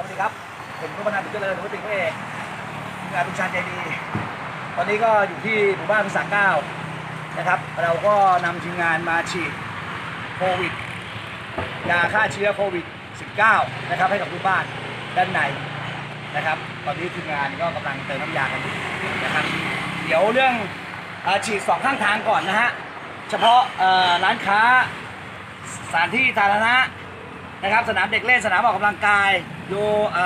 สวัสดีครับ ผมรุพนันท์บุเจริญหรือว่าติ๋งพระเอกทีงานลุงชาญใจดี ตอนนี้ก็อยู่ที่หมู่บ้านพิสาเก้านะครับ เราก็นำทีมงานมาฉีดโควิด ยาฆ่าเชื้อโควิด 19 นะครับให้กับลูกบ้านด้านในนะครับ ตอนนี้ทีมงานก็กำลังเติมน้ำยากันอยู่นะครับ เดี๋ยวเรื่องอฉีดสองข้างทางก่อนนะฮะ เฉพาะร้านค้าสถานที่สาธารณะนะครับ สนามเด็กเล่นสนามออกกำลังกาย โยอ่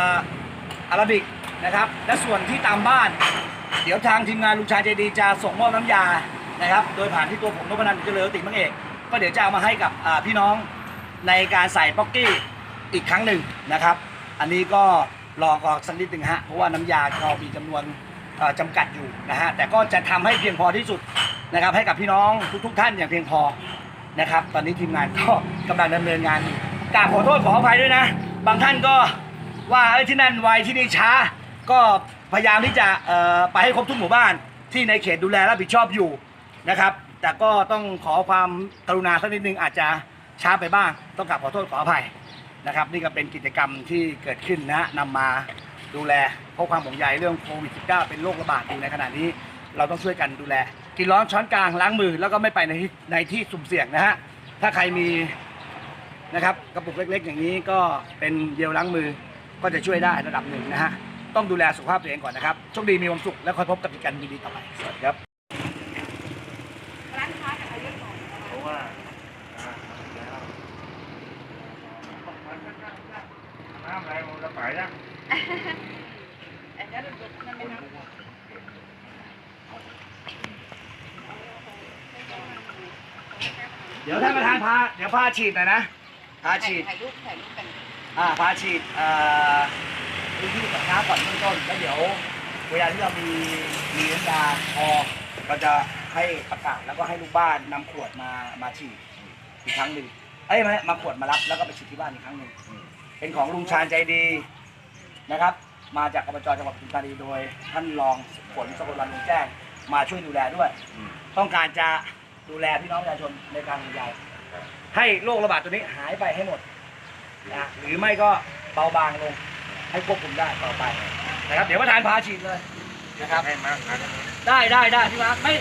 อาราบิกนะครับ และส่วนที่ตามบ้าน เดี๋ยวทางทีมงานลุงชายใจดีจะส่งมอบน้ำยานะครับ โดยผ่านที่ตัวผมนพนันท์เจริญติมังเอก ก็เดี๋ยวจะเอามาให้กับพี่น้องในการใส่ป๊อกกี้อีกครั้งหนึ่งนะครับ อันนี้ก็รอก่อนสักนิดหนึ่งฮะ เพราะว่าน้ำยาเรามีจำนวนจำกัดอยู่นะฮะ แต่ก็จะทำให้เพียงพอที่สุดนะครับ ให้กับพี่น้องทุกๆท่านอย่างเพียงพอนะครับ ตอนนี้ทีมงานก็กำลังดำเนินงานกราบขอโทษขออภัยด้วยนะ บางท่านก็ ว่าเอ้ที่นั่นไวที่นี่ช้า ก็พยายามที่จะเอ่อไปให้ครบทุกหมู่บ้าน ที่ในเขตดูแลรับผิดชอบอยู่นะครับ แต่ก็ต้องขอความกรุณาสักนิดนึงอาจจะช้าไปบ้าง ต้องกราบขอโทษขออภัยนะครับ นี่ก็เป็นกิจกรรมที่เกิดขึ้นนะนำมาดูแลเพราะความห่วงใยเรื่องโควิด -19 เป็นโรคระบาดอยู่ในขณะนี้ เราต้องช่วยกันดูแล กินร้อนช้อนกลางล้างมือแล้วก็ไม่ไปในที่ในที่สุ่มเสี่ยงนะฮะถ้าใครมีนะครับกระปุกเล็กๆ อย่างนี้ก็เป็นเจลล้างมือ ก็จะช่วยได้ระดับหนึ่งนะฮะ ต้องดูแลสุขภาพตัวเองก่อนนะครับ โชคดีมีความสุข แล้วค่อยพบกับกิจกรรมดีๆต่อไป สวัสดีครับ ร้านค้ากับอายุก่อนเพราะว่าน้ำไหลมันจะไปนะอันนี้เราดูนั่นไม่นับเดี๋ยวท่านประธานพา เดี๋ยวพาฉีดหน่อยนะ พาฉีด ถ่ายรูปถ่ายรูปกัน อ่าพาฉีดอ่อพื้นที่กับน้ำก่อนเบื้องต้นแล้วเดี๋ยว เวลาที่เรามีมีน้ำยาพอเราจะให้ประกาศแล้วก็ให้ลูกบ้านนำขวดมามาฉีดอีกครั้งหนึ่งเอ้ยไม่มาขวดมารับแล้วก็ไปฉีดที่บ้านอีกครั้งหนึ่งเป็นของลุงชาญใจดีนะครับ มาจากอบจจังหวัดปทุมธานีโดย ท่านรองฝนสกลวันลุงแจ้งมาช่วยดูแลด้วย ต้องการจะดูแลพี่น้องประชาชนในการห่วงใยให้โรคระบาดตัวนี้หายไปให้หมด นะหรือไม่ก็เบาบางลงให้ควบคุมได้ต่อไปนะครับ เดี๋ยวประธานพาฉีดเลยนะครับ ให้มากนะได้ได้ได้พี่มาร์คไม่